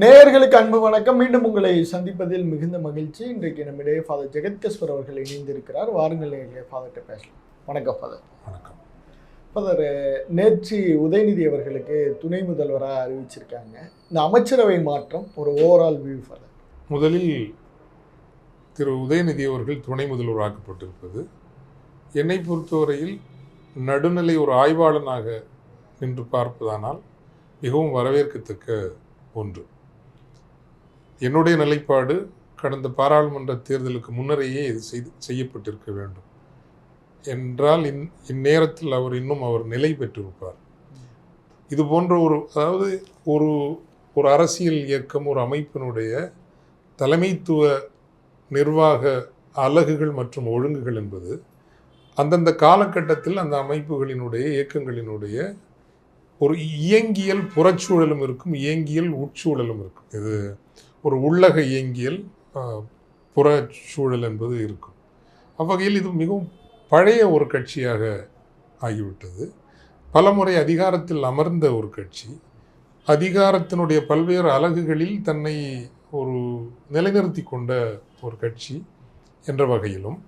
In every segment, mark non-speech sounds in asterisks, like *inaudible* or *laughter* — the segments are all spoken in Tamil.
நேயர்களுக்கு அன்பு வணக்கம். மீண்டும் உங்களை சந்திப்பதில் மிகுந்த மகிழ்ச்சி. இன்றைக்கு நம்மிடையே ஃபாதர் ஜெகத்கஸ்வர் அவர்கள் இணைந்திருக்கிறார். வாருங்கள் நேயர்களே ஃபாதர்கிட்ட பேசலாம். வணக்கம் ஃபாதர் வணக்கம். ஃபாதர் நேற்று உதயநிதி அவர்களுக்கு துணை முதல்வராக அறிவிச்சிருக்காங்க. இந்த அமைச்சரவை மாற்றம் ஒரு ஓவரால் வியூ ஃபாதர் முதலில் திரு உதயநிதி அவர்கள் துணை முதல்வராக்கப்பட்டிருப்பது. என்னை பொறுத்தவரையில் நடுநிலை ஒரு ஆய்வாளனாக நின்று பார்ப்பதானால் மிகவும் வரவேற்கத்தக்க ஒன்று. என்னுடைய நிலைப்பாடு கடந்த பாராளுமன்ற தேர்தலுக்கு முன்னரேயே இது செய்து செய்யப்பட்டிருக்க வேண்டும். என்றால் இந் இந்நேரத்தில் அவர் இன்னும் அவர் நிலை பெற்றிருப்பார். இது போன்ற ஒரு அதாவது ஒரு ஒரு அரசியல் இயக்கம் ஒரு அமைப்பினுடைய தலைமைத்துவ நிர்வாக அலகுகள் மற்றும் ஒழுங்குகள் என்பது அந்தந்த காலகட்டத்தில் அந்த அமைப்புகளினுடைய இயக்கங்களினுடைய ஒரு இயங்கியல் புறச்சூழலும் இருக்கும் இயங்கியல் உட்சூழலும் இருக்கும். இது ஒரு உள்ளக இயங்கியல் புறச்சூழல் என்பது இருக்கும். அவ்வகையில் இது மிகவும் பழைய ஒரு கட்சியாக ஆகிவிட்டது. பலமுறை அதிகாரத்தில் அமர்ந்த ஒரு கட்சி அதிகாரத்தினுடைய பல்வேறு அலகுகளில் தன்னை ஒரு நிலைநிறுத்தி கொண்ட ஒரு கட்சி என்ற வகையிலும்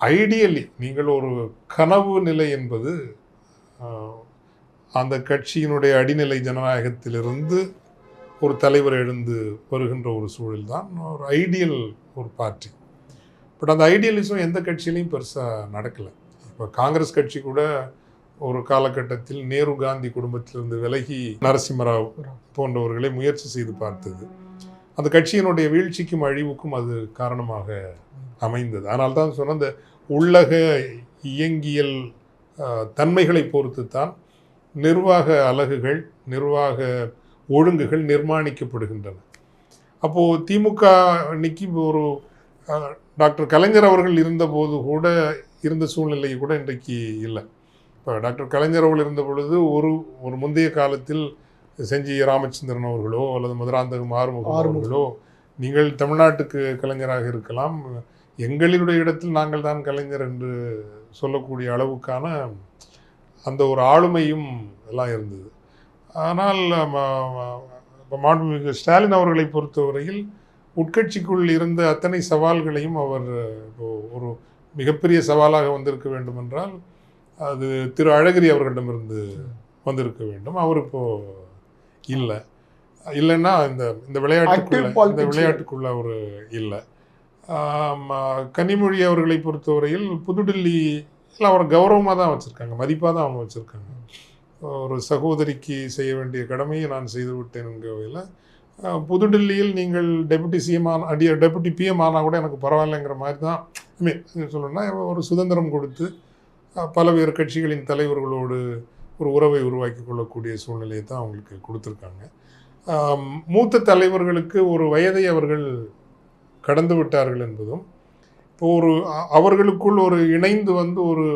ஐடியலி நீங்கள் ஒரு கனவு நிலை என்பது அந்த கட்சியினுடைய அடிநிலை ஜனநாயகத்திலிருந்து ஒரு தலைவர் எழுந்து வருகின்ற ஒரு சூழல் தான் ஒரு ஐடியல் ஒரு பார்ட்டி பட் அந்த ஐடியலிசம் எந்த கட்சியிலையும் பெருசாக நடக்கலை. இப்போ காங்கிரஸ் கட்சி கூட ஒரு காலகட்டத்தில் நேரு காந்தி குடும்பத்திலிருந்து விலகி நரசிம்மராவ் போன்றவர்களை முயற்சி செய்து பார்த்தது. அந்த கட்சியினுடைய வீழ்ச்சிக்கும் அழிவுக்கும் அது காரணமாக அமைந்தது. ஆனால் தான் சொன்ன அந்த உள்ளக இயங்கியல் தன்மைகளை பொறுத்து தான் நிர்வாக அலகுகள் நிர்வாக ஒழுங்குகள் நிர்மாணிக்கப்படுகின்றன. அப்போது திமுக இன்னைக்கு ஒரு டாக்டர் கலைஞர் அவர்கள் இருந்தபோது கூட இருந்த சூழ்நிலை கூட இன்றைக்கு இல்லை. இப்போ டாக்டர் கலைஞர் அவர்கள் இருந்த பொழுது ஒரு ஒரு முந்தைய காலத்தில் செஞ்சி ராமச்சந்திரன் அவர்களோ அல்லது மதுராந்தகம் ஆறுமுகம். அவர்களோ நீங்கள் தமிழ்நாட்டுக்கு கலைஞராக இருக்கலாம். எங்களினுடைய இடத்தில் நாங்கள் தான் கலைஞர் என்று சொல்லக்கூடிய அளவுக்கான அந்த ஒரு ஆளுமையும் எல்லாம் இருந்தது. ஆனால் மாண்புமிகு ஸ்டாலின் அவர்களை பொறுத்தவரையில் உட்கட்சிக்குள் இருந்த அத்தனை சவால்களையும் அவர் ஒரு மிகப்பெரிய சவாலாக வந்திருக்க வேண்டும் என்றால் அது திரு அழகிரி அவர்களிடமிருந்து வந்திருக்க வேண்டும். அவர் இப்போ இல்லை. இல்லைன்னா இந்த இந்த விளையாட்டுக்குள்ள. இந்த விளையாட்டுக்குள்ள அவர் இல்லை. கனிமொழி அவர்களை பொறுத்தவரையில் புதுடில்லியில் அவர் கௌரவமாக தான் வச்சுருக்காங்க மதிப்பாக தான் அவங்க வச்சுருக்காங்க. ஒரு சகோதரிக்கு செய்ய வேண்டிய கடமையை நான் செய்துவிட்டேன் என்கிற வகையில் புதுடெல்லியில் புதுடில்லியில் நீங்கள் டெபுட்டி சிஎம் ஆன அடி டெபுட்டி பிஎம் ஆனால் கூட எனக்கு பரவாயில்லைங்கிற மாதிரி தான் ஐ மீன் சொல்லணும்னா ஒரு சுதந்திரம் கொடுத்து பலவேறு பல்வேறு கட்சிகளின் தலைவர்களோடு ஒரு உறவை உருவாக்கி கொள்ளக்கூடிய சூழ்நிலையை தான் அவங்களுக்கு கொடுத்துருக்காங்க. மூத்த தலைவர்களுக்கு ஒரு வயதை அவர்கள் கடந்து விட்டார்கள் என்பதும் இப்போ ஒரு அவர்களுக்குள் ஒரு இணைந்து வந்து ஒரு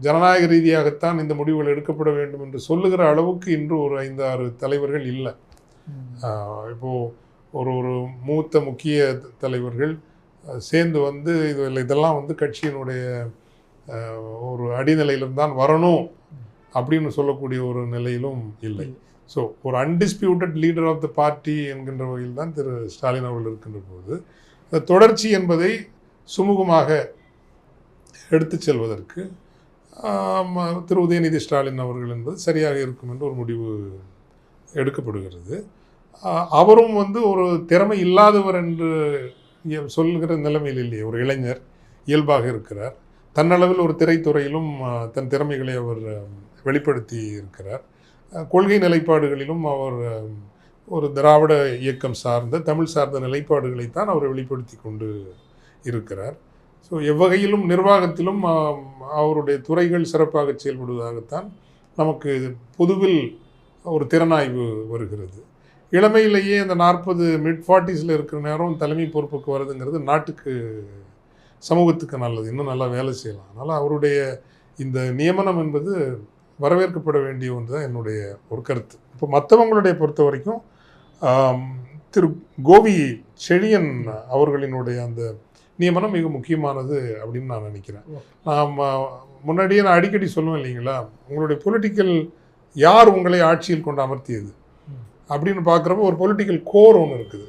ஜனநாயக ரீதியாகத்தான் இந்த முடிவுகள் எடுக்கப்பட வேண்டும் என்று சொல்லுகிற அளவுக்கு இன்று ஒரு ஐந்தாறு தலைவர்கள் இல்லை. ஆஹ் இப்போ ஒரு ஒரு மூத்த முக்கிய தலைவர்கள் சேர்ந்து வந்து இது இல்லை, இதெல்லாம் வந்து கட்சியினுடைய ஒரு அடிநிலையிலிருந்து தான் வரணும் அப்படின்னு சொல்லக்கூடிய ஒரு நிலையிலும் இல்லை. ஸோ ஒரு undisputed leader of the party என்கின்ற வகையில் தான் திரு ஸ்டாலின் அவர்கள் இருக்கின்ற போது அந்த தொடர்ச்சி என்பதை சுமூகமாக எடுத்துச் செல்வதற்கு திரு உதயநிதி ஸ்டாலின் அவர்கள் என்பது சரியாக இருக்கும் என்று ஒரு முடிவு எடுக்கப்படுகிறது. அவரும் வந்து ஒரு திறமை இல்லாதவர் என்று சொல்கிற நிலைமையில் இல்லையே ஒரு இளைஞர் இயல்பாக இருக்கிறார். தன்னளவில் ஒரு திரைத்துறையிலும் தன் திறமைகளை அவர் வெளிப்படுத்தி இருக்கிறார். கொள்கை நிலைப்பாடுகளிலும் அவர் ஒரு திராவிட இயக்கம் சார்ந்த தமிழ் சார்ந்த நிலைப்பாடுகளைத்தான் அவர் வெளிப்படுத்தி கொண்டு இருக்கிறார். ஸோ எவ்வகையிலும் நிர்வாகத்திலும் அவருடைய துறைகள் சிறப்பாக செயல்படுவதாகத்தான் நமக்கு பொதுவில் ஒரு திறனாய்வு வருகிறது. இளமையிலேயே அந்த நாற்பது மிட் ஃபார்ட்டிஸில் இருக்கிற நேரம் தலைமை பொறுப்புக்கு வருதுங்கிறது நாட்டுக்கு சமூகத்துக்கு நல்லது. இன்னும் நல்லா வேலை செய்யலாம். அதனால் அவருடைய இந்த நியமனம் என்பது வரவேற்கப்பட வேண்டிய ஒன்று தான் என்னுடைய ஒரு கருத்து. இப்போ மற்றவங்களுடைய பொறுத்த வரைக்கும் திரு கோவி செழியன் அவர்களினுடைய அந்த நியமனம் மிக முக்கியமானது அப்படின்னு நான் நினைக்கிறேன். நான் முன்னாடியே நான் அடிக்கடி சொல்லுவேன் இல்லைங்களா? உங்களுடைய பொலிட்டிக்கல் யார் உங்களை ஆட்சியில் கொண்டு அமர்த்தியது? அப்படின்னு பார்க்குறப்போ ஒரு பொலிட்டிக்கல் கோர் ஒன்று இருக்குது.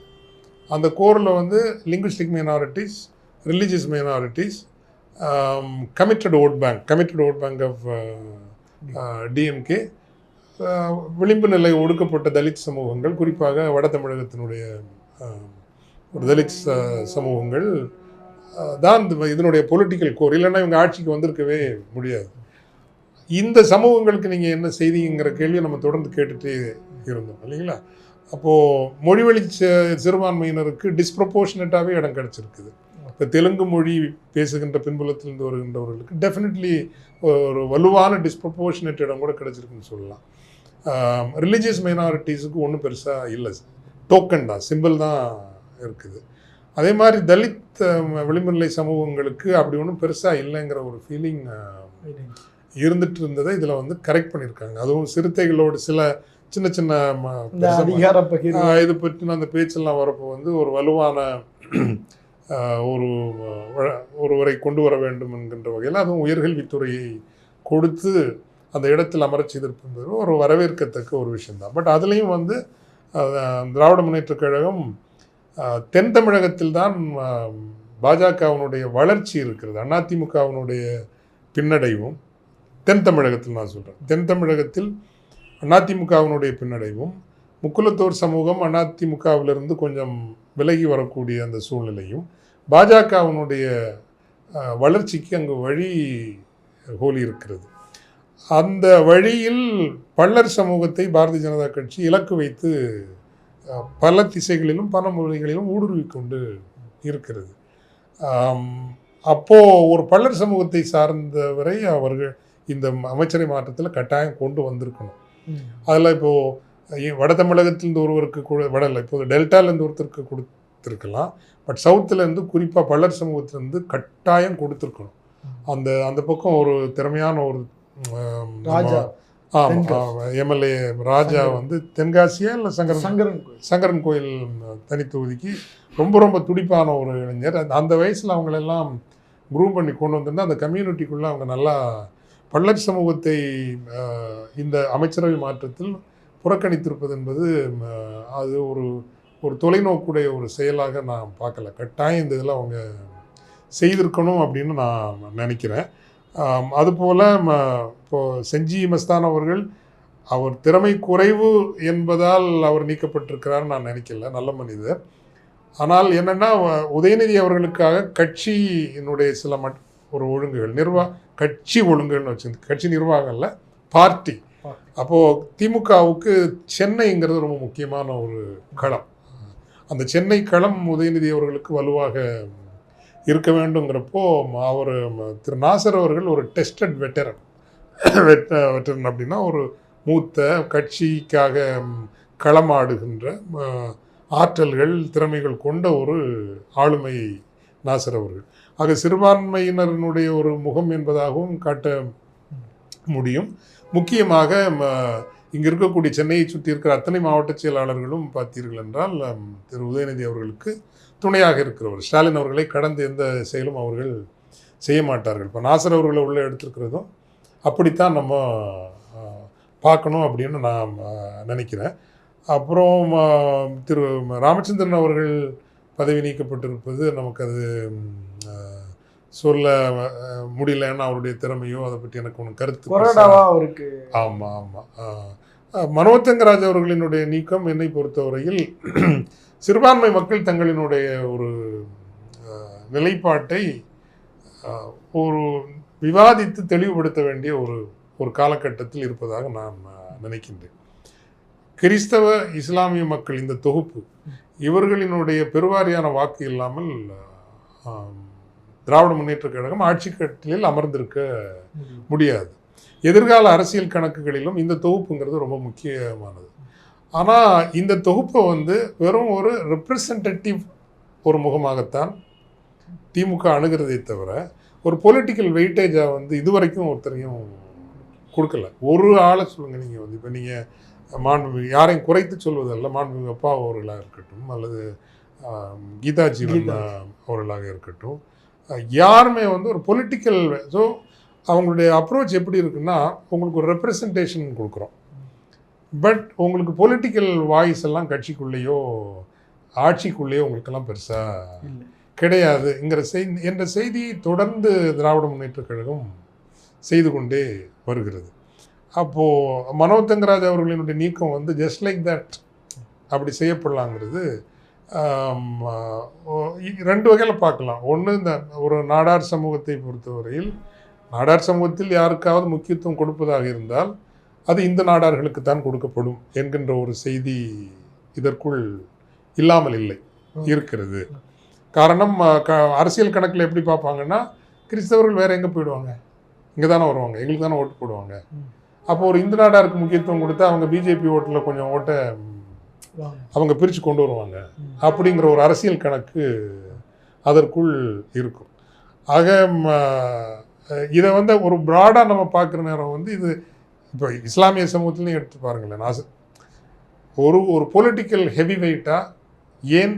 அந்த கோரில் வந்து linguistic minorities religious minorities committed vote bank committed vote bank of DMK விளிம்பு நிலை ஒடுக்கப்பட்ட தலித் சமூகங்கள் குறிப்பாக வட தமிழகத்தினுடைய ஆஹ், ஒரு தலித் ச- சமூகங்கள் தான் இந்த- இதனுடைய பொலிட்டிக்கல் கோர் இல்லைன்னா இவங்க ஆட்சிக்கு வந்திருக்கவே முடியாது. இந்த சமூகங்களுக்கு நீங்கள் என்ன செய்திங்கிற கேள்வியை நம்ம தொடர்ந்து கேட்டுகிட்டே இருந்தோம் இல்லைங்களா? அப்போது மொழிவழி சிறுபான்மையினருக்கு டிஸ்ப்ரப்போர்ஷனட்டாகவே இடம் கிடச்சிருக்குது. இப்போ தெலுங்கு மொழி பேசுகின்ற பின்புலத்திலிருந்து வருகின்றவர்களுக்கு டெஃபினெட்லி ஒரு வலுவான டிஸ்ப்ரப்போர்ஷனேட் இடம் கூட கிடச்சிருக்குன்னு சொல்லலாம். ரிலீஜியஸ் மைனாரிட்டிஸுக்கு ஒன்றும் பெருசாக இல்லை. டோக்கன் தான் சிம்பிள் தான் இருக்குது. அதே மாதிரி தலித் விளிம்புநிலை சமூகங்களுக்கு அப்படி ஒன்றும் பெருசாக இல்லைங்கிற ஒரு ஃபீலிங் இருந்துட்டு இருந்ததை இதில் வந்து கரெக்ட் பண்ணியிருக்காங்க. அதுவும் சிறுத்தைகளோட சில சின்ன சின்ன இது பற்றின அந்த பேச்செல்லாம் வரப்போ வந்து ஒரு வலுவான *clears throat* ஒரு ஒருவரை கொண்டு வர வேண்டும் என்கின்ற வகையில் அதுவும் உயர்கல்வித்துறையை கொடுத்து அந்த இடத்தில் அமரச் செய்திருப்பது ஒரு வரவேற்கத்தக்க ஒரு விஷயம்தான். பட் அதுலேயும் வந்து திராவிட முன்னேற்றக் கழகம் தென் தமிழகத்தில் தான் பாஜகவினுடைய வளர்ச்சி இருக்கிறது. அதிமுகவினுடைய பின்னடைவும் தென் தமிழகத்தில் நான் சொல்கிறேன் தென் தமிழகத்தில் அதிமுகவினுடைய பின்னடைவும் முக்குலத்தோர் சமூகம் அதிமுகவிலிருந்து கொஞ்சம் விலகி வரக்கூடிய அந்த சூழ்நிலையும் பாஜகவினுடைய வளர்ச்சிக்கு அங்கு வழி ஹோலி இருக்கிறது. அந்த வழியில் பள்ளர் சமூகத்தை பாரதிய ஜனதா கட்சி இலக்கு வைத்து பல திசைகளிலும் பல மொழிகளிலும் ஊடுருவி கொண்டு இருக்கிறது. ஆம், அப்போ ஒரு பள்ளர் சமூகத்தை சார்ந்தவரை அவர்கள் இந்த அமைச்சரை மாற்றத்தில் கட்டாயம் கொண்டு வந்திருக்கணும். அதில் இப்போது வட தமிழகத்திலிருந்து ஒருவருக்கு கூட வட இல்லை இப்போது டெல்டாலேருந்து ஒருத்தருக்கு கொடுத்துருக்கலாம். பட் சவுத்துலேருந்து குறிப்பாக பள்ளர் சமூகத்திலேருந்து கட்டாயம் கொடுத்துருக்கணும். அந்த அந்த பக்கம் ஒரு திறமையான ஒரு ராஜா. ஆமாம். எம்எல்ஏ ராஜா. வந்து தென்காசியா இல்லை சங்கரன்? சங்கரன் கோயில். சங்கரன் கோயில் தனி தொகுதிக்கு ரொம்ப ரொம்ப துடிப்பான ஒரு இளைஞர். அந்த- வயசில் அவங்களெல்லாம் குரூம் பண்ணி கொண்டு வந்திருந்தா அந்த கம்யூனிட்டிக்குள்ளே அவங்க நல்லா பள்ளர் சமூகத்தை இந்த அமைச்சரவை மாற்றத்தில் புறக்கணித்திருப்பது என்பது அது ஒரு ஒரு தொலைநோக்குடைய ஒரு செயலாக நான் பார்க்கல. கட்டாயம் இந்த இதில் அவங்க செய்திருக்கணும் அப்படின்னு நான் நினைக்கிறேன். அதுபோல் ம, இப்போ செஞ்சி மஸ்தான் அவர்கள் அவர் திறமை குறைவு என்பதால் அவர் நீக்கப்பட்டிருக்கிறார் நான் நினைக்கல நல்ல மனிதர். ஆனால் என்னென்னா உதயநிதி அவர்களுக்காக கட்சியினுடைய சில மட் ஒரு ஒழுங்குகள் நிர்வா கட்சி ஒழுங்குகள்னு வச்சு கட்சி நிர்வாகம் இல்லை பார்ட்டி. அப்போது திமுகவுக்கு சென்னைங்கிறது ரொம்ப முக்கியமான ஒரு களம். அந்த சென்னை களம் உதயநிதி அவர்களுக்கு வலுவாக இருக்க வேண்டுங்கிறப்போ அவர் திரு நாசர் அவர்கள் ஒரு டெஸ்டட் வெட்டரன். *clears throat* வெட்டரன் அப்படின்னா ஒரு மூத்த கட்சிக்காக களமாடுகின்ற ஆற்றல்கள் திறமைகள் கொண்ட ஒரு ஆளுமை நாசர் அவர்கள். ஆக சிறுபான்மையினரினுடைய ஒரு முகம் என்பதாகவும் காட்ட முடியும். முக்கியமாக ம, இருக்கக்கூடிய சென்னையை சுற்றி இருக்கிற அத்தனை மாவட்ட செயலாளர்களும் பார்த்தீர்கள் என்றால் திரு உதயநிதி அவர்களுக்கு துணையாக இருக்கிறவர். ஸ்டாலின் அவர்களை கடந்த எந்த செயலும் அவர்கள் செய்ய மாட்டார்கள். இப்போ நாசர் அவர்களை உள்ளே எடுத்திருக்கிறதும் அப்படித்தான் நம்ம பார்க்கணும் அப்படின்னு நான் நினைக்கிறேன். அப்புறம் திரு ராமச்சந்திரன் அவர்கள் பதவி நீக்கப்பட்டிருப்பது நமக்கு அது சொல்ல முடியலன்னு அவருடைய திறமையோ அதை பற்றி எனக்கு ஒன்றும் கருத்து அவருக்கு. ஆமாம் ஆமாம் மனோத்தங்கராஜ் அவர்களினுடைய நீக்கம் என்னை பொறுத்தவரையில் *clears throat* சிறுபான்மை மக்கள் தங்களினுடைய ஒரு நிலைப்பாட்டை ஒரு விவாதித்து தெளிவுபடுத்த வேண்டிய ஒரு ஒரு காலகட்டத்தில் இருப்பதாக நான் நினைக்கின்றேன். கிறிஸ்தவ இஸ்லாமிய மக்கள் இந்த தொகுப்பு இவர்களினுடைய பெருவாரியான வாக்கு இல்லாமல் திராவிட முன்னேற்றக் கழகம் ஆட்சி கட்டிலில் அமர்ந்திருக்க முடியாது. எதிர்கால அரசியல் கணக்குகளிலும் இந்த தொகுப்புங்கிறது ரொம்ப முக்கியமானது. ஆனால் இந்த தொகுப்பை வந்து வெறும் ஒரு ரெப்ரசன்டேட்டிவ் ஒரு முகமாகத்தான் திமுக அணுகிறதே தவிர ஒரு பொலிட்டிக்கல் வெயிட்டேஜாக வந்து இதுவரைக்கும் ஒருத்தரையும் கொடுக்கல. ஒரு ஆளை சொல்லுங்கள் நீங்கள் வந்து. இப்போ நீங்கள் மாண்புமிகு யாரையும் குறைத்து சொல்வதல்ல மாண்புமிகு அப்பா அவர்களாக இருக்கட்டும் அல்லது ஆம், கீதா ஜீவன் கீதா. அவர்களாக இருக்கட்டும் யாருமே வந்து ஒரு பொலிட்டிக்கல் ஸோ அவங்களுடைய அப்ரோச் எப்படி இருக்குன்னா உங்களுக்கு ஒரு ரெப்ரசன்டேஷன் கொடுக்குறோம். பட் உங்களுக்கு பொலிட்டிக்கல் வாய்ஸ் எல்லாம் கட்சிக்குள்ளேயோ ஆட்சிக்குள்ளேயோ உங்களுக்கெல்லாம் பெருசாக இல்லை. கிடையாதுங்கிற செய்தி என்ற செய்தியை தொடர்ந்து திராவிட முன்னேற்றக் கழகம் செய்து கொண்டே வருகிறது. அப்போது மனோ தங்கராஜ் அவர்களினுடைய நீக்கம் வந்து ஜஸ்ட் லைக் தட் அப்படி செய்யப்படலாங்கிறது ரெண்டு வகையில் பார்க்கலாம். ஒன்று இந்த ஒரு நாடார் சமூகத்தை பொறுத்தவரையில் நாடார் சமூகத்தில் யாருக்காவது முக்கியத்துவம் கொடுப்பதாக இருந்தால் அது இந்த நாடார்களுக்கு தான் கொடுக்கப்படும் என்கின்ற ஒரு செய்தி இதற்குள் இல்லாமல் இல்லை இருக்கிறது. காரணம் க அரசியல் கணக்கில் எப்படி பார்ப்பாங்கன்னா கிறிஸ்தவர்கள் வேற எங்கே போயிடுவாங்க? இங்கே தானே வருவாங்க. எங்களுக்கு தானே ஓட்டு போடுவாங்க. அப்போ ஒரு இந்து நாடாருக்கு முக்கியத்துவம் கொடுத்தா அவங்க பிஜேபி ஓட்டில் கொஞ்சம் ஓட்டை. அவங்க பிரித்து கொண்டு வருவாங்க. அப்படிங்கிற ஒரு அரசியல் கணக்கு அதற்குள் இருக்கும். ஆக இதை வந்து ஒரு ப்ராடாக நம்ம பார்க்குற நேரம் வந்து இது இப்போ இஸ்லாமிய சமூகத்துலேயும் எடுத்து பாருங்களேன் நான் ஒரு ஒரு பொலிட்டிக்கல் ஹெவி வெயிட்டாக ஏன்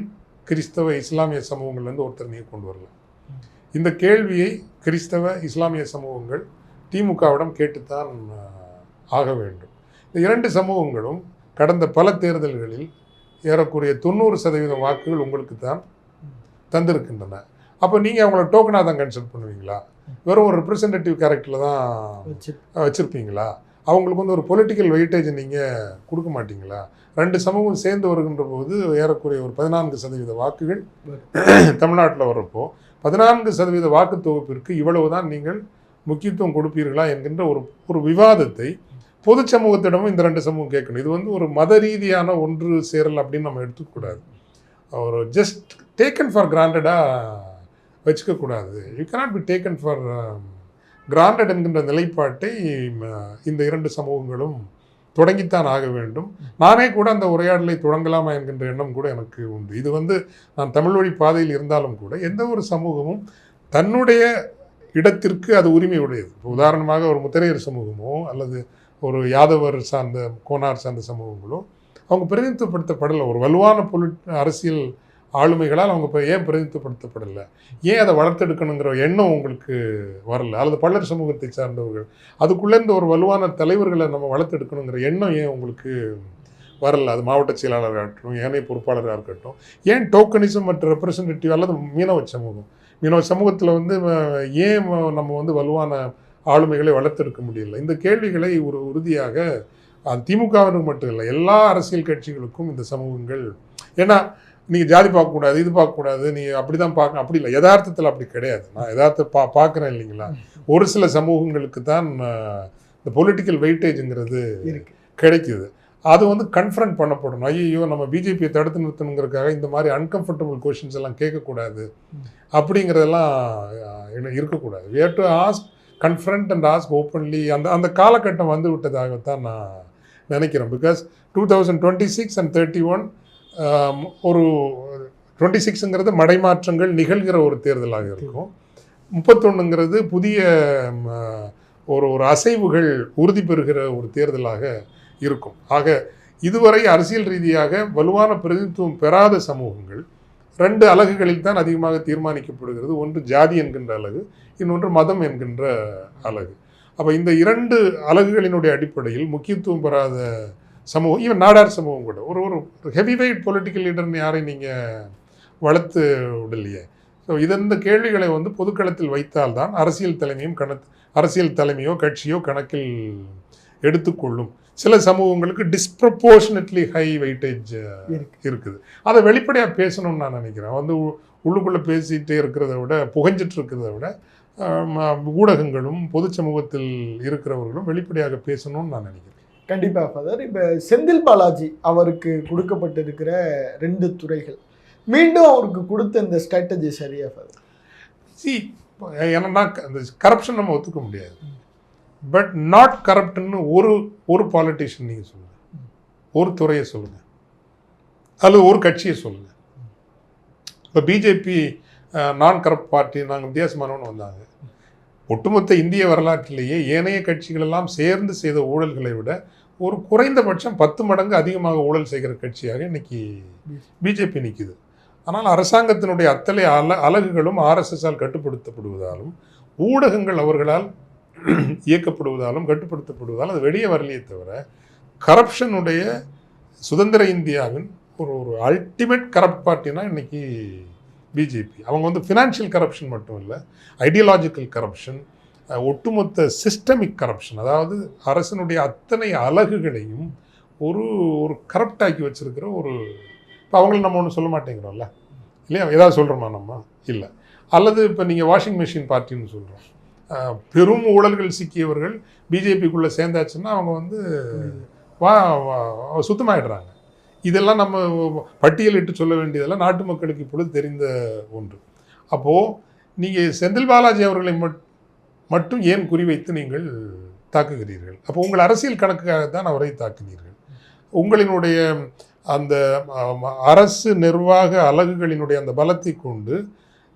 கிறிஸ்தவ இஸ்லாமிய சமூகங்கள்லேருந்து ஒருத்தர் நீ கொண்டு வரல? இந்த கேள்வியை கிறிஸ்தவ இஸ்லாமிய சமூகங்கள் திமுகவிடம் கேட்டுத்தான் ஆக வேண்டும். இந்த இரண்டு சமூகங்களும் கடந்த பல தேர்தல்களில் ஏறக்குறைய தொண்ணூறு சதவீத வாக்குகள் உங்களுக்கு தான் தந்திருக்கின்றன. அப்போ நீங்கள் அவங்கள டோக்கனாக தான் கன்சிடர் பண்ணுவீங்களா? வெறும் ஒரு ரெப்ரசன்டேட்டிவ் கேரக்டரில் தான் வச்சு வச்சுருப்பீங்களா? அவங்களுக்கு வந்து ஒரு பொலிட்டிக்கல் வெயிட்டேஜ் நீங்கள் கொடுக்க மாட்டீங்களா? ரெண்டு சமூகம் சேர்ந்து வருகின்ற போது ஏறக்குறைய ஒரு பதினான்கு சதவீத வாக்குகள் தமிழ்நாட்டில் வர்றப்போ பதினான்கு சதவீத வாக்கு தொகுப்பிற்கு இவ்வளவு தான் நீங்கள் முக்கியத்துவம் கொடுப்பீர்களா என்கின்ற ஒரு ஒரு விவாதத்தை பொது சமூகத்திடமும் இந்த ரெண்டு சமூகம் கேட்கணும். இது வந்து ஒரு மத ரீதியான ஒன்று சேரல் அப்படின்னு நம்ம எடுத்துக்கூடாது ஒரு ஜஸ்ட் டேக்கன் ஃபார் கிராண்டடாக வச்சுக்கக்கூடாது. You cannot be taken for granted என்கின்ற நிலைப்பாட்டை இந்த இரண்டு சமூகங்களும் தொடங்கித்தான் ஆக வேண்டும். நானே கூட அந்த உரையாடலை தொடங்கலாமா என்கின்ற எண்ணம் கூட எனக்கு உண்டு. இது வந்து நான் தமிழ் வழி பாதையில் இருந்தாலும் கூட எந்த ஒரு சமூகமும் தன்னுடைய இடத்திற்கு அது உரிமை உடையது. இப்போ உதாரணமாக ஒரு முத்திரையர் சமூகமோ அல்லது ஒரு யாதவர் சார்ந்த கோனார் சார்ந்த சமூகங்களோ அவங்க பிரதிநிதித்துவப்படுத்தப்படலை. ஒரு வலுவான பொலி அரசியல் ஆளுமைகளால் அவங்க இப்போ ஏன் பிரதிநிதித்துவப்படுத்தப்படலை? ஏன் அதை வளர்த்தெடுக்கணுங்கிற எண்ணம் உங்களுக்கு வரல? அல்லது பல்லர் சமூகத்தை சார்ந்தவர்கள் அதுக்குள்ளேருந்து ஒரு வலுவான தலைவர்களை நம்ம வளர்த்தெடுக்கணுங்கிற எண்ணம் ஏன் உங்களுக்கு வரல? அது மாவட்ட செயலாளராக இருக்கட்டும் ஏனைய பொறுப்பாளராக இருக்கட்டும். ஏன் டோக்கனிசம் மற்றும் ரெப்ரசன்டேட்டிவ் அல்லது மீனவ சமூகம்? மீனவ சமூகத்தில் வந்து ஏன் நம்ம வந்து வலுவான ஆளுமைகளை வளர்த்தெடுக்க முடியல? இந்த கேள்விகளை ஒரு உறுதியாக அது திமுகவினருக்கு மட்டும் இல்லை எல்லா அரசியல் கட்சிகளுக்கும் இந்த சமூகங்கள் ஏன்னா நீங்கள் ஜாதி பார்க்கக்கூடாது இது பார்க்கக்கூடாது நீங்கள் அப்படி தான் பார்க்க அப்படி இல்லை. யதார்த்தத்தில் அப்படி கிடையாது. நான் யதார்த்த பா பார்க்குறேன் இல்லைங்களா? ஒரு சில சமூகங்களுக்கு தான் இந்த பொலிட்டிக்கல் வெயிட்டேஜுங்கிறது கிடைக்குது. அது வந்து கன்ஃபரண்ட் பண்ணப்படணும். ஐயோ நம்ம பிஜேபியை தடுத்து நிறுத்தணுங்கிறதுக்காக இந்த மாதிரி அன்கம்ஃபர்டபுள் கொஷின்ஸ் எல்லாம் கேட்கக்கூடாது. அப்படிங்கிறதெல்லாம் என்ன- இருக்கக்கூடாது. We have to ask confront and ask openly அந்த அந்த காலகட்டம் வந்து விட்டதாகத்தான் நான் நினைக்கிறேன். Because two thousand twenty six and thirty one ஒரு டுவெண்ட்டி சிக்ஸுங்கிறது மடைமாற்றங்கள் நிகழ்கிற ஒரு தேர்தலாக இருக்கும். முப்பத்தொன்னுங்கிறது புதிய ஒரு ஒரு அசைவுகள் உறுதி பெறுகிற ஒரு தேர்தலாக இருக்கும். ஆக இதுவரை அரசியல் ரீதியாக வலுவான பிரதிநிதித்துவம் பெறாத சமூகங்கள் ரெண்டு அலகுகளில் தான் அதிகமாக தீர்மானிக்கப்படுகிறது. ஒன்று ஜாதி என்கின்ற அலகு இன்னொன்று மதம் என்கின்ற அலகு. அப்போ இந்த இரண்டு அலகுகளினுடைய அடிப்படையில் முக்கியத்துவம் பெறாத சமூகம் ஈவன் நாடார் சமூகம் கூட. ஒரு ஒரு ஹெவி வெயிட் பொலிட்டிக்கல் லீடர்னு யாரையும் நீங்கள் வளர்த்து விடலையே. ஸோ இந்த கேள்விகளை வந்து பொதுக்களத்தில் வைத்தால்தான் அரசியல் தலைமையும் கண அரசியல் தலைமையோ கட்சியோ கணக்கில் எடுத்துக்கொள்ளும். சில சமூகங்களுக்கு டிஸ்ப்ரப்போர்ஷனட்லி ஹை வெயிட்டேஜ் இருக்கு. இருக்குது. அதை வெளிப்படையாக பேசணும்னு நான் நினைக்கிறேன். வந்து உள்ளுக்குள்ளே பேசிகிட்டே இருக்கிறத விட புகஞ்சிட்டு இருக்கிறத விட ஊடகங்களும் பொது சமூகத்தில் இருக்கிறவர்களும் வெளிப்படையாக பேசணும்னு நான் நினைக்கிறேன். கண்டிப்பாக ஃபாதர் இப்போ செந்தில் பாலாஜி அவருக்கு கொடுக்கப்பட்டிருக்கிற ரெண்டு துறைகள். மீண்டும் அவருக்கு கொடுத்த இந்த ஸ்ட்ராட்டஜி சரியா ஃபாதர் சி ஏன்னா அந்த கரப்ஷன் நம்ம ஒத்துக்க முடியாது. பட் நாட் கரப்ட்னு ஒரு ஒரு பாலிட்டிஷியன் நீங்கள் சொல்லுங்கள் ஒரு துறையை சொல்லுங்கள் அல்லது ஒரு கட்சியை சொல்லுங்கள் இப்போ பிஜேபி நான் கரப்ட் பார்ட்டி நாங்கள் வித்தியாசமானவன்னு வந்தாங்க. ஒட்டுமொத்த இந்திய வரலாற்றிலேயே ஏனைய கட்சிகள் எல்லாம் சேர்ந்து செய்த ஊழல்களை விட ஒரு குறைந்தபட்சம் பத்து மடங்கு அதிகமாக ஊழல் செய்கிற கட்சியாக இன்னைக்கு பிஜேபி நிற்குது ஆனால் அரசாங்கத்தினுடைய அத்தனை அல அலகுகளும் ஆர்எஸ்எஸ்ஸால் கட்டுப்படுத்தப்படுவதாலும் ஊடகங்கள் அவர்களால் *clears throat* இயக்கப்படுவதாலும் கட்டுப்படுத்தப்படுவதாலும் அது வெளியே வரலையே தவிர கரப்ஷனுடைய சுதந்திர இந்தியாவின் ஒரு ஒரு அல்டிமேட் கரப்ட் பார்ட்டினா இன்னைக்கு பிஜேபி. அவங்க வந்து ஃபினான்ஷியல் கரப்ஷன் மட்டும் இல்லை ஐடியாலாஜிக்கல் கரப்ஷன் ஒட்டுமொத்த சிஸ்டமிக் கரப்ஷன் அதாவது அரசனுடைய அத்தனை அலகுகளையும் ஒரு ஒரு கரப்ட் ஆக்கி வச்சிருக்கிற ஒரு இப்போ அவங்கள நம்ம ஒன்றும் சொல்ல மாட்டேங்கிறோம்ல? இல்லையா? ஏதாவது சொல்கிறோமா நம்ம? இல்லை. அல்லது இப்போ நீங்கள் வாஷிங் மிஷின் பார்ட்டின்னு சொல்கிறோம் பெரும் ஊழல்கள் சிக்கியவர்கள் பிஜேபிக்குள்ளே சேர்ந்தாச்சுன்னா அவங்க வந்து வா வா- சுத்தமாயிடுறாங்க. இதெல்லாம் நம்ம பட்டியலிட்டு சொல்ல வேண்டியதெல்லாம் நாட்டு மக்களுக்கு இப்பொழுது தெரிந்த ஒன்று. அப்போது நீங்கள் செந்தில் பாலாஜி அவர்களை மட் மட்டும் ஏன் குறிவைத்து நீங்கள் தாக்குகிறீர்கள்? அப்போ உங்கள் அரசியல் கணக்குக்காக தான் அவரை தாக்கினீர்கள். உங்களினுடைய அந்த அரசு நிர்வாக அலகுகளினுடைய அந்த பலத்தை கொண்டு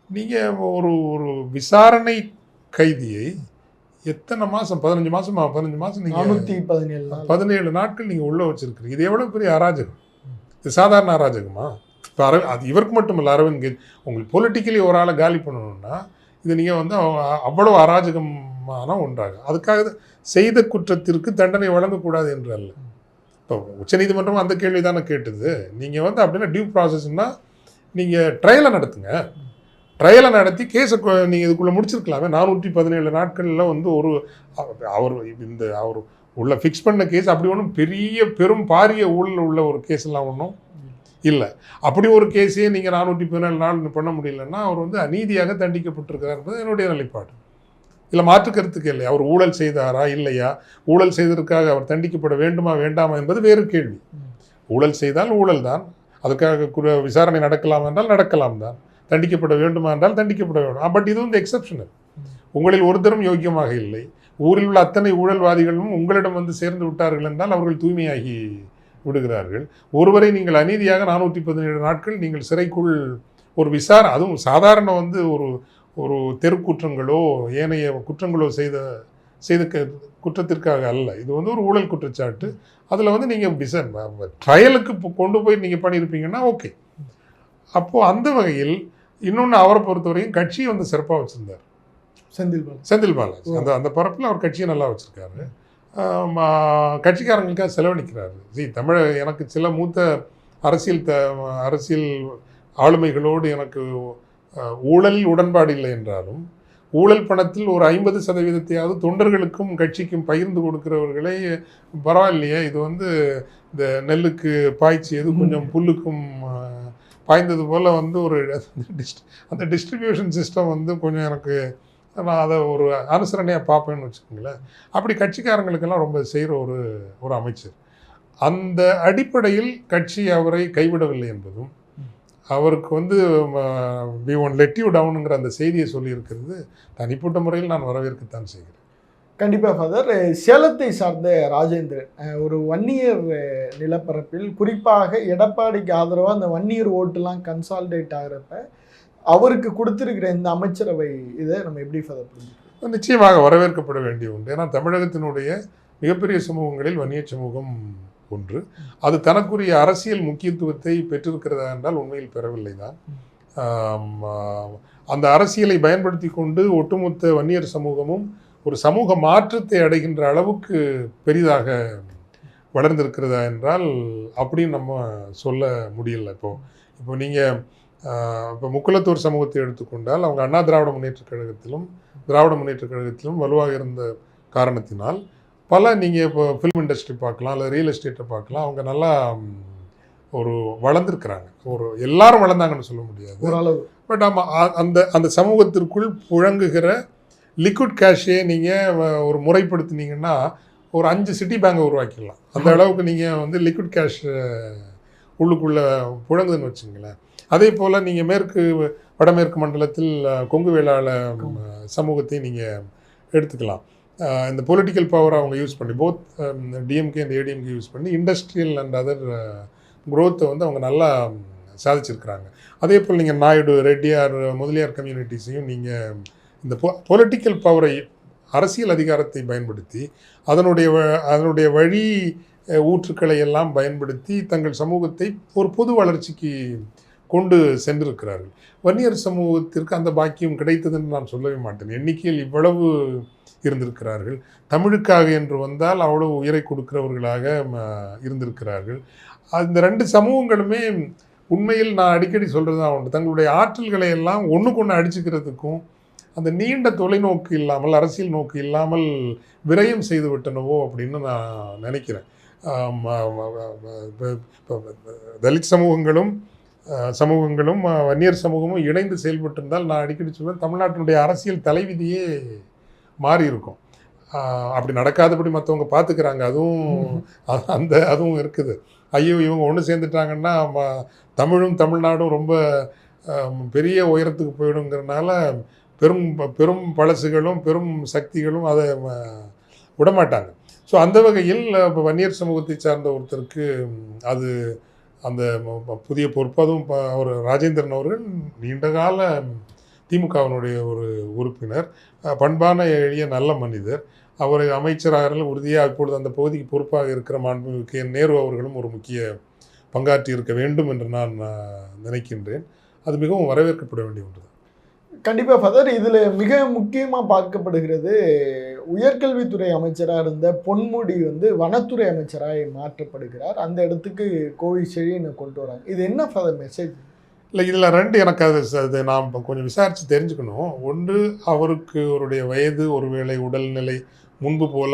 நீங்கள் ஒரு ஒரு விசாரணை கைதியை எத்தனை மாதம் பதினஞ்சு மாதமா பதினஞ்சு மாதம் நீங்கள் பதினேழு பதினேழு நாட்கள் நீங்கள் உள்ளே வச்சிருக்கிறீங்க. இது எவ்வளோ பெரிய அராஜகம்? இது சாதாரண அராஜகமா? இப்போ அரவி அது இவருக்கு மட்டும் இல்லை அரவிந்த் கெஜ் உங்களுக்கு பொலிட்டிக்கலி ஒரு ஆளை காலி பண்ணணும்னா இது நீங்கள் வந்து அவ்வளோ அராஜகமான ஒன்றாகும் அதுக்காக தான் செய்த குற்றத்திற்கு தண்டனை வழங்கக்கூடாது என்று அல்ல. இப்போ உச்சநீதிமன்றம் அந்த கேள்வி தானே கேட்டது. நீங்கள் வந்து அப்படின்னா டியூ ப்ராசஸ்னால் நீங்கள் ட்ரையலை நடத்துங்க. ட்ரையலை நடத்தி கேஸை நீங்கள் இதுக்குள்ளே முடிச்சிருக்கலாமே. நானூற்றி பதினேழு நாட்களில் வந்து ஒரு அவர் இந்த அவர் உள்ள ஃபிக்ஸ் பண்ண கேஸ் அப்படி ஒன்றும் பெரிய பெரும் பாரிய ஊழல் உள்ள ஒரு கேஸ் எல்லாம் ஒன்றும் இல்லை. அப்படி ஒரு கேஸையே நீங்கள் நானூற்றி பதினாலு நாள் பண்ண முடியலன்னா அவர் வந்து அநீதியாக தண்டிக்கப்பட்டிருக்கிறார் என்பது என்னுடைய நிலைப்பாடு. இல்லை மாற்று கருத்துக்கு இல்லை அவர் ஊழல் செய்தாரா? இல்லையா? ஊழல் செய்ததற்காக அவர் தண்டிக்கப்பட வேண்டுமா வேண்டாமா என்பது வேறு கேள்வி. ஊழல் செய்தால் ஊழல் தான். அதுக்காக விசாரணை நடக்கலாம் என்றால் நடக்கலாம் தான். தண்டிக்கப்பட வேண்டுமா என்றால் தண்டிக்கப்பட வேண்டும். பட் இது வந்து எக்ஸப்ஷனல் உங்களில் ஒருத்தரும் யோக்கியமாக இல்லை. ஊரில் உள்ள அத்தனை ஊழல்வாதிகளும் உங்களிடம் வந்து சேர்ந்து விட்டார்கள் என்றால் அவர்கள் தூய்மையாகி விடுகிறார்கள். ஒருவரை நீங்கள் அநீதியாக நானூற்றி பதினேழு நாட்கள் நீங்கள் சிறைக்குள் ஒரு விசார அதுவும் சாதாரண வந்து ஒரு ஒரு தெருக்குற்றங்களோ ஏனைய குற்றங்களோ செய்த செய்த க- குற்றத்திற்காக அல்ல. இது வந்து ஒரு ஊழல் குற்றச்சாட்டு. அதில் வந்து நீங்கள் விச ட்ரையலுக்கு இப்போ கொண்டு போய் நீங்கள் பண்ணியிருப்பீங்கன்னா ஓகே. அப்போது அந்த வகையில் இன்னொன்று அவரை பொறுத்தவரையும் கட்சியை வந்து சிறப்பாக வச்சுருந்தார். செந்தில் பாலாஜி செந்தில் பாலாஜி அந்த அந்த பரப்பில் அவர் கட்சியை நல்லா வச்சுருக்காரு. கட்சிக்காரங்களுக்காக செலவழிக்கிறாரு. ஜி தமிழ் எனக்கு சில மூத்த அரசியல் த அரசியல் ஆளுமைகளோடு எனக்கு ஊழலில் உடன்பாடு இல்லை என்றாலும் ஊழல் பணத்தில் ஒரு ஐம்பது சதவீதத்தையாவது தொண்டர்களுக்கும் கட்சிக்கும் பகிர்ந்து கொடுக்கிறவர்களே பரவாயில்லையே இது வந்து இந்த நெல்லுக்கு பாய்ச்சியது கொஞ்சம் புல்லுக்கும் பாய்ந்தது போல் வந்து ஒரு அந்த டிஸ்ட்ரிபியூஷன் சிஸ்டம் வந்து கொஞ்சம் எனக்கு நான் அதை ஒரு அனுசரணையாக பார்ப்பேன்னு வச்சுக்கோங்களேன். அப்படி கட்சிக்காரங்களுக்கெல்லாம் ரொம்ப செய்கிற ஒரு ஒரு அமைச்சர். அந்த அடிப்படையில் கட்சி அவரை கைவிடவில்லை என்பதும் அவருக்கு வந்து வி ஒன் லெட் யூ டவுனுங்கிற அந்த செய்தியை சொல்லியிருக்கிறது தனிப்பட்ட முறையில் நான் வரவேற்கத்தான் செய்கிறேன். கண்டிப்பாக ஃபாதர் சேலத்தை சார்ந்த ராஜேந்திரன் ஒரு வன்னியர் நிலப்பரப்பில் குறிப்பாக எடப்பாடிக்கு ஆதரவாக அந்த வன்னியர் ஓட்டுலாம் கன்சால்டேட் ஆகிறப்ப அவருக்கு கொடுத்திருக்கிற இந்த அமைச்சரவை இதை நம்ம எப்படி ஃபதர் நிச்சயமாக வரவேற்கப்பட வேண்டிய ஒன்று. ஏன்னா தமிழகத்தினுடைய மிகப்பெரிய சமூகங்களில் வன்னிய சமூகம் ஒன்று. அது தனக்குரிய அரசியல் முக்கியத்துவத்தை பெற்றிருக்கிறதா என்றால் உண்மையில் பெறவில்லை தான். அந்த அரசியலை பயன்படுத்தி கொண்டு ஒட்டுமொத்த வன்னியர் சமூகமும் ஒரு சமூக மாற்றத்தை அடைகின்ற அளவுக்கு பெரிதாக வளர்ந்திருக்கிறதா என்றால் அப்படின்னு நம்ம சொல்ல முடியல. இப்போது இப்போ நீங்கள் இப்போ முக்குலத்தூர் சமூகத்தை எடுத்துக்கொண்டால் அவங்க அண்ணா திராவிட முன்னேற்றக் கழகத்திலும் திராவிட முன்னேற்றக் கழகத்திலும் வலுவாக இருந்த காரணத்தினால் பல நீங்கள் இப்போ ஃபிலிம் இண்டஸ்ட்ரி பார்க்கலாம் இல்லை ரியல் எஸ்டேட்டை பார்க்கலாம். அவங்க நல்லா ஒரு வளர்ந்துருக்கிறாங்க. ஒரு எல்லாரும் வளர்ந்தாங்கன்னு சொல்ல முடியாது. ஓரளவு. பட் ஆமாம் அந்த அந்த சமூகத்திற்குள் புழங்குகிற லிக்விட் கேஷே நீங்கள் ஒரு முறைப்படுத்தினீங்கன்னா ஒரு அஞ்சு சிட்டி பேங்கை உருவாக்கிடலாம். அந்த அளவுக்கு நீங்கள் வந்து லிக்விட் கேஷ் உள்ளுக்குள்ளே புழங்குதுன்னு வச்சுங்களேன் அதே போல் நீங்கள் மேற்கு வடமேற்கு மண்டலத்தில் கொங்கு வேளாள சமூகத்தை நீங்கள் எடுத்துக்கலாம். இந்த பொலிட்டிக்கல் பவர் அவங்க யூஸ் பண்ணி both DMK and ADMK use பண்ணி இண்டஸ்ட்ரியல் அண்ட் அதர் growth-அ வந்து அவங்க நல்லா சாதிச்சிருக்கிறாங்க. அதே போல் நீங்கள் நாயுடு ரெட்டியார் முதலியார் கம்யூனிட்டிஸையும் நீங்கள் இந்த பொலிட்டிக்கல் பவரை அரசியல் அதிகாரத்தை பயன்படுத்தி அதனுடைய அதனுடைய வழி ஊற்றுக்களை எல்லாம் பயன்படுத்தி தங்கள் சமூகத்தை ஒரு பொது வளர்ச்சிக்கு கொண்டு சென்றிருக்கிறார்கள் வன்னியர் சமூகத்திற்கு அந்த பாக்கியம் கிடைத்ததுன்னு நான் சொல்லவே மாட்டேன் எண்ணிக்கையில் இவ்வளவு இருந்திருக்கிறார்கள் தமிழுக்காக என்று வந்தால் அவ்வளவு உயிரை கொடுக்கிறவர்களாக இருந்திருக்கிறார்கள் அந்த ரெண்டு சமூகங்களுமே உண்மையில் நான் அடிக்கடி சொல்கிறது தான் உண்டு தங்களுடைய ஆற்றல்களை எல்லாம் ஒன்றுக்கு ஒன்று அடிச்சுக்கிறதுக்கும் அந்த நீண்ட தொலைநோக்கு இல்லாமல் அரசியல் நோக்கு இல்லாமல் விரயம் செய்து விட்டனவோ அப்படின்னு நான் நினைக்கிறேன் தலித் சமூகங்களும் சமூகங்களும் வன்னியர் சமூகமும் இணைந்து செயல்பட்டிருந்தால் நான் அடிக்கடி சொல்வேன் தமிழ்நாட்டினுடைய அரசியல் தலைவிதியே மாறி இருக்கும் அப்படி நடக்காதபடி மற்றவங்க பார்த்துக்கிறாங்க அதுவும் அந்த அதுவும் இருக்குது. ஐயோ இவங்க ஒன்று சேர்ந்துட்டாங்கன்னா ம- தமிழும் தமிழ்நாடும் ரொம்ப பெரிய உயரத்துக்கு போயிடுங்கிறனால பெரும் பெரும் பழசுகளும் பெரும் சக்திகளும் அதை ம- விடமாட்டாங்க. ஸோ அந்த வகையில் இப்போ வன்னியர் சமூகத்தை சார்ந்த ஒருத்தருக்கு அது அந்த புதிய பொறுப்பு அதுவும் ப- அவர் ராஜேந்திரன் அவர்கள் நீண்டகால திமுகவினுடைய ஒரு உறுப்பினர் பண்பான எளிய நல்ல மனிதர். அவர் அமைச்சராக உறுதியாக இப்பொழுது அந்த பகுதிக்கு பொறுப்பாக இருக்கிற மாண்புமிகு கே. நேரு அவர்களும் ஒரு முக்கிய பங்காற்றி இருக்க வேண்டும் என்று நான் நினைக்கின்றேன். அது மிகவும் வரவேற்கப்பட வேண்டிய ஒன்று கண்டிப்பாக ஃபதர் இதில் மிக முக்கியமாக பார்க்கப்படுகிறது உயர்கல்வித்துறை அமைச்சராக இருந்த பொன்முடி வந்து வனத்துறை அமைச்சராக மாற்றப்படுகிறார். அந்த இடத்துக்கு கோவை கொண்டு வராங்க. இது என்ன ஃபதர் மெசேஜ் இல்லை இதில் ரெண்டு எனக்கு அது அது நாம் கொஞ்சம் விசாரித்து தெரிஞ்சுக்கணும். ஒன்று அவருக்கு அவருடைய வயது ஒருவேளை உடல்நிலை முன்பு போல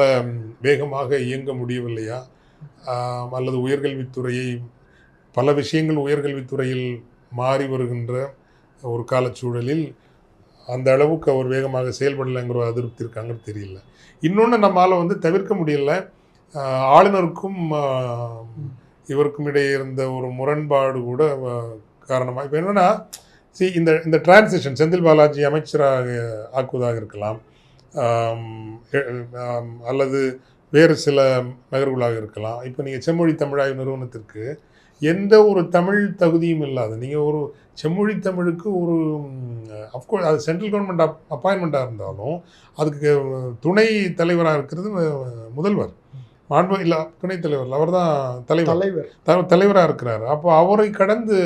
வேகமாக இயங்க முடியவில்லையா? அல்லது உயர்கல்வித்துறையை பல விஷயங்கள் உயர்கல்வித்துறையில் மாறி வருகின்ற ஒரு காலச்சூழலில் அந்த அளவுக்கு அவர் வேகமாக செயல்படலைங்கிற ஒரு அதிருப்தி இருக்காங்கன்னு தெரியல. இன்னொன்று நம்மால் வந்து தவிர்க்க முடியல. ஆளுநருக்கும் இவருக்கும் இடையே இருந்த ஒரு முரண்பாடு கூட காரணமாக இப்போ என்னென்னா சி இந்த இந்த டிரான்சிஷன் செந்தில் பாலாஜி அமைச்சராக ஆக்குவதாக இருக்கலாம். அல்லது வேறு சில நகர்வுகளாக இருக்கலாம். இப்போ நீங்கள் செம்மொழி தமிழாய்வு நிறுவனத்திற்கு எந்த ஒரு தமிழ் தகுதியும் இல்லாத. நீங்கள் ஒரு செம்மொழி தமிழுக்கு ஒரு அஃப்கோர்ஸ் அது சென்ட்ரல் கவர்மெண்ட் அப் அப்பாயின்மெண்ட்டாக இருந்தாலும் அதுக்கு துணை தலைவராக இருக்கிறது முதல்வர். மாண்பு இல்லை துணைத் தலைவர். அவர் தான் தலைவர். தலைவர். தலைவராக இருக்கிறார். அப்போ அவரை கடந்து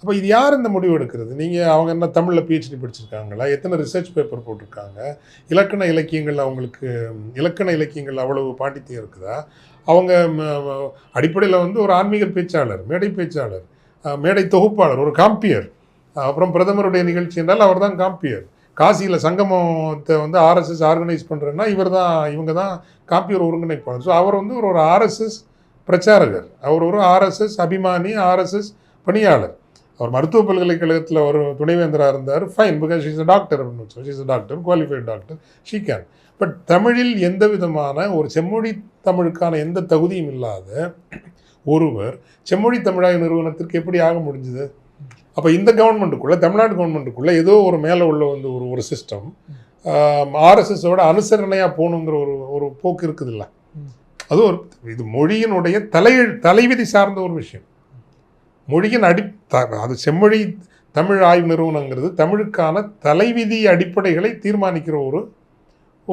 அப்போ இது யார் இந்த முடிவு எடுக்கிறது? நீங்கள் அவங்க என்ன தமிழில் பிஹெச்டி படிச்சிருக்காங்களா? எத்தனை ரிசர்ச் பேப்பர் போட்டிருக்காங்க? இலக்கண இலக்கியங்கள் அவங்களுக்கு இலக்கண இலக்கியங்கள் அவ்வளவு பாண்டித்தியம் இருக்குதா? அவங்க அடிப்படையில் வந்து ஒரு ஆன்மீக பேச்சாளர் மேடை பேச்சாளர் மேடை தொகுப்பாளர் ஒரு காம்பியர். அப்புறம் பிரதமருடைய நிகழ்ச்சி என்றால் அவர் தான் காம்பியர். காசியில் சங்கமத்தை வந்து ஆர்எஸ்எஸ் ஆர்கனைஸ் பண்ணுறேன்னா இவர் தான் இவங்க தான் காம்பியர் ஒருங்கிணைப்பாளர். ஸோ அவர் வந்து ஒரு ஒரு ஆர்எஸ்எஸ் பிரச்சாரகர். அவர் ஒரு ஆர்எஸ்எஸ் அபிமானி ஆர்எஸ்எஸ் பணியாளர். அவர் மருத்துவ பல்கலைக்கழகத்தில் ஒரு துணைவேந்தராக இருந்தார். Fine because she's a doctor அப்படின்னு she's a doctor qualified doctor she can but தமிழில் எந்த விதமான ஒரு செம்மொழி தமிழுக்கான எந்த தகுதியும் இல்லாத ஒருவர் செம்மொழி தமிழாய்வு நிறுவனத்திற்கு எப்படி ஆக முடிஞ்சுது? அப்போ இந்த கவர்மெண்ட்டுக்குள்ளே தமிழ்நாடு கவர்மெண்ட்டுக்குள்ளே ஏதோ ஒரு மேலே உள்ள வந்து ஒரு ஒரு சிஸ்டம் ஆர்எஸ்எஸோட அனுசரணையாக போகணுங்கிற ஒரு ஒரு போக்கு இருக்குது இல்லை அது ஒரு இது மொழியினுடைய தலை தலைவிதி சார்ந்த ஒரு விஷயம். மொழியின் அடி அது செம்மொழி தமிழ் ஆய்வு நிறுவனங்கிறது தமிழுக்கான தலைவிதி அடிப்படைகளை தீர்மானிக்கிற ஒரு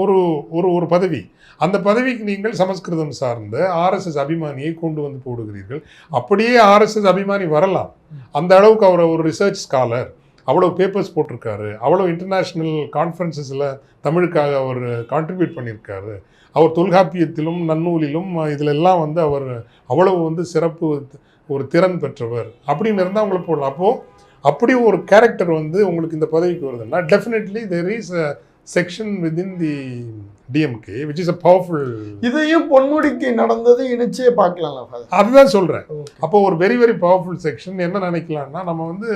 ஒரு ஒரு ஒரு பதவி. அந்த பதவிக்கு நீங்கள் சமஸ்கிருதம் சார்ந்த ஆர்எஸ்எஸ் அபிமானியை கொண்டு வந்து போடுகிறீர்கள். அப்படியே ஆர்எஸ்எஸ் அபிமானி வரலாம். அந்த அளவுக்கு அவர் ஒரு ரிசர்ச் ஸ்காலர் அவ்வளோ பேப்பர்ஸ் போட்டிருக்காரு. அவ்வளோ இன்டர்நேஷ்னல் கான்ஃபரன்சஸில் தமிழுக்காக அவர் கான்ட்ரிபியூட் பண்ணியிருக்காரு. அவர் தொல்காப்பியத்திலும் நன்னூலிலும் இதிலெல்லாம் வந்து அவர் அவ்வளவு வந்து சிறப்பு ஒரு திறன் பெற்றவர். அப்படின்னு இருந்தால் அவங்கள போடலாம். அப்போது அப்படி ஒரு கேரக்டர் வந்து உங்களுக்கு இந்த பதவிக்கு வருதுன்னா definitely there is section within the DMK which is a powerful இதையும் பொன்முடிக்கு நடந்தது இணைச்சே பார்க்கலாம்ல ஃபாதர் அதுதான் சொல்கிறேன் அப்போ ஒரு வெரி வெரி பவர்ஃபுல் செக்ஷன் என்ன நினைக்கலாம்னா நம்ம வந்து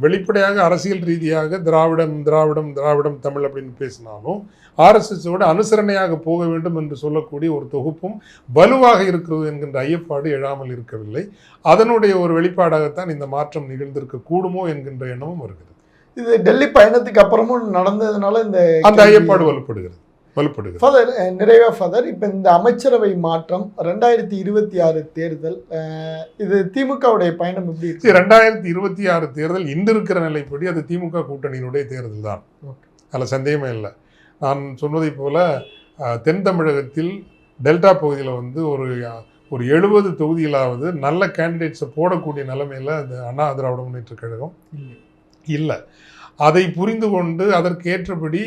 வெளிப்படையாக அரசியல் ரீதியாக திராவிடம் திராவிடம் திராவிடம் தமிழ் அப்படின்னு பேசினாலும் ஆர்எஸ்எஸோட அனுசரணையாக போக வேண்டும் என்று சொல்லக்கூடிய ஒரு தொகுப்பும் வலுவாக இருக்கிறது என்கின்ற ஐயப்பாடு எழாமல் இருக்கவில்லை. அதனுடைய ஒரு வெளிப்பாடாகத்தான் இந்த மாற்றம் நிகழ்ந்திருக்க கூடுமோ என்கின்ற எண்ணமும் வருகிறது. இது டெல்லி பயணத்துக்கு அப்புறமும் நடந்ததுனால இந்த அந்த ஐயப்பாடு வலுப்படுகிறது. வலுப்படுகிறது. ஃபாதர் நிறைவா ஃபாதர் இப்போ இந்த அமைச்சரவை மாற்றம் ரெண்டாயிரத்தி இருபத்தி ஆறு தேர்தல் இது திமுகவுடைய பயணம் எப்படி இருக்கு? ரெண்டாயிரத்தி இருபத்தி ஆறு தேர்தல் இன்று இருக்கிற நிலைப்படி அது திமுக கூட்டணியினுடைய தேர்தல் தான். அதில் சந்தேகமே இல்லை. நான் சொன்னதைப் போல தென் தமிழகத்தில் டெல்டா பகுதியில் வந்து ஒரு ஒரு எழுபது தொகுதியிலாவது நல்ல கேண்டிடேட்ஸை போடக்கூடிய நிலைமையில் அந்த அண்ணா திராவிட முன்னேற்ற கழகம் இல்லை. அதை புரிந்து கொண்டு அதற்கேற்றபடி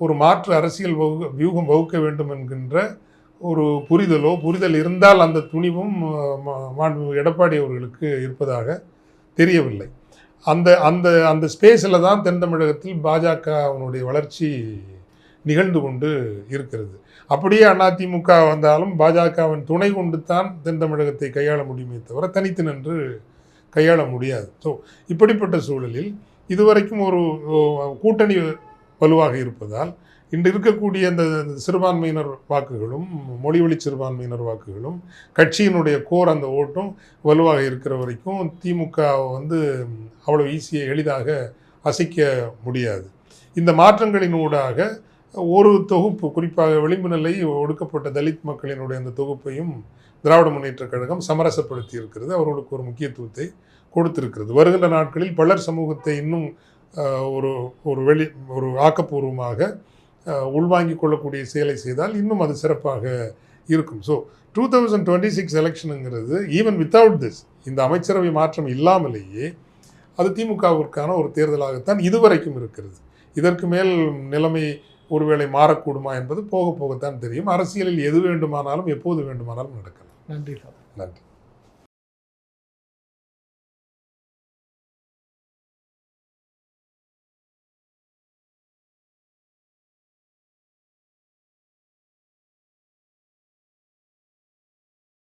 ஒரு மாற்று அரசியல் வகு வியூகம் வகுக்க வேண்டும் என்கின்ற ஒரு புரிதலோ புரிதல் இருந்தால் அந்த துணிவும் மா- மாண்புமிகு எடப்பாடி அவர்களுக்கு இருப்பதாக தெரியவில்லை. அந்த அந்த அந்த ஸ்பேஸில் தான் தென் தமிழகத்தில் பாஜகவினுடைய வளர்ச்சி நிகழ்ந்து கொண்டு இருக்கிறது. அப்படியே அதிமுக வந்தாலும் பாஜகவின் துணை கொண்டு தான் தென் தமிழகத்தை கையாள முடியுமே தவிர தனித்து நின்று கையாள முடியாது. ஸோ இப்படிப்பட்ட சூழலில் இதுவரைக்கும் ஒரு கூட்டணி வலுவாக இருப்பதால் இன்று இருக்கக்கூடிய அந்த சிறுபான்மையினர் வாக்குகளும் மொழிவழி சிறுபான்மையினர் வாக்குகளும் கட்சியினுடைய கோர் அந்த ஓட்டும் வலுவாக இருக்கிற வரைக்கும் திமுக வந்து அவ்வளோ ஈஸியாக எளிதாக அசைக்க முடியாது. இந்த மாற்றங்களின் ஊடாக ஒரு தொகுப்பு குறிப்பாக விளிம்பு நிலை ஒடுக்கப்பட்ட தலித் மக்களினுடைய அந்த தொகுப்பையும் திராவிட முன்னேற்றக் கழகம் சமரசப்படுத்தி இருக்கிறது அவர்களுக்கு ஒரு முக்கியத்துவத்தை கொடுத்திருக்கிறது. வருகின்ற நாட்களில் பலர் சமூகத்தை இன்னும் ஒரு ஒரு வெளி ஒரு ஆக்கப்பூர்வமாக உள்வாங்கிக் கொள்ளக்கூடிய செயலை செய்தால் இன்னும் அது சிறப்பாக இருக்கும். So two thousand twenty six எலெக்ஷனுங்கிறது even without this இந்த அமைச்சரவை மாற்றம் இல்லாமலேயே அது திமுகவிற்கான ஒரு தேர்தலாகத்தான் இதுவரைக்கும் இருக்கிறது. இதற்கு மேல் நிலைமை ஒருவேளை மாறக்கூடுமா என்பது போக போகத்தான் தெரியும். அரசியலில் எது வேண்டுமானாலும் எப்போது வேண்டுமானாலும் நடக்கலாம். நன்றி நன்றி.